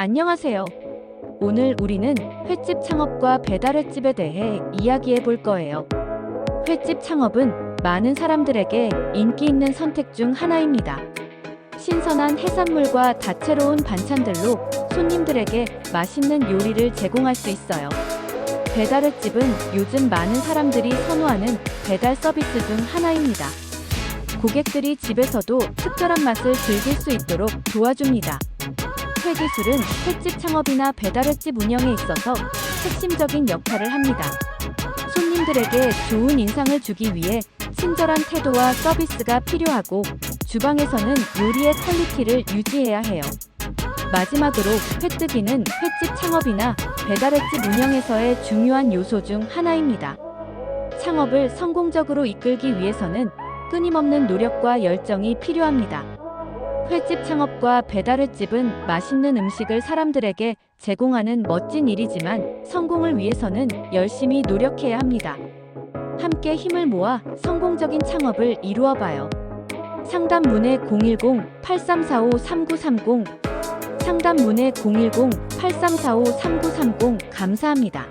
안녕하세요. 오늘 우리는 횟집 창업과 배달 횟집에 대해 이야기해 볼 거예요. 횟집 창업은 많은 사람들에게 인기 있는 선택 중 하나입니다. 신선한 해산물과 다채로운 반찬들로 손님들에게 맛있는 요리를 제공할 수 있어요. 배달 횟집은 요즘 많은 사람들이 선호하는 배달 서비스 중 하나입니다. 고객들이 집에서도 특별한 맛을 즐길 수 있도록 도와줍니다. 회 기술은 횟집 창업이나 배달 횟집 운영에 있어서 핵심적인 역할을 합니다. 손님들에게 좋은 인상을 주기 위해 친절한 태도와 서비스가 필요하고 주방에서는 요리의 퀄리티를 유지해야 해요. 마지막으로 회뜨기는 횟집 창업이나 배달 횟집 운영에서의 중요한 요소 중 하나입니다. 창업을 성공적으로 이끌기 위해서는 끊임없는 노력과 열정이 필요합니다. 횟집 창업과 배달 횟집은 맛있는 음식을 사람들에게 제공하는 멋진 일이지만 성공을 위해서는 열심히 노력해야 합니다. 함께 힘을 모아 성공적인 창업을 이루어 봐요. 상담 문의 010-8345-3930 상담 문의 010-8345-3930 감사합니다.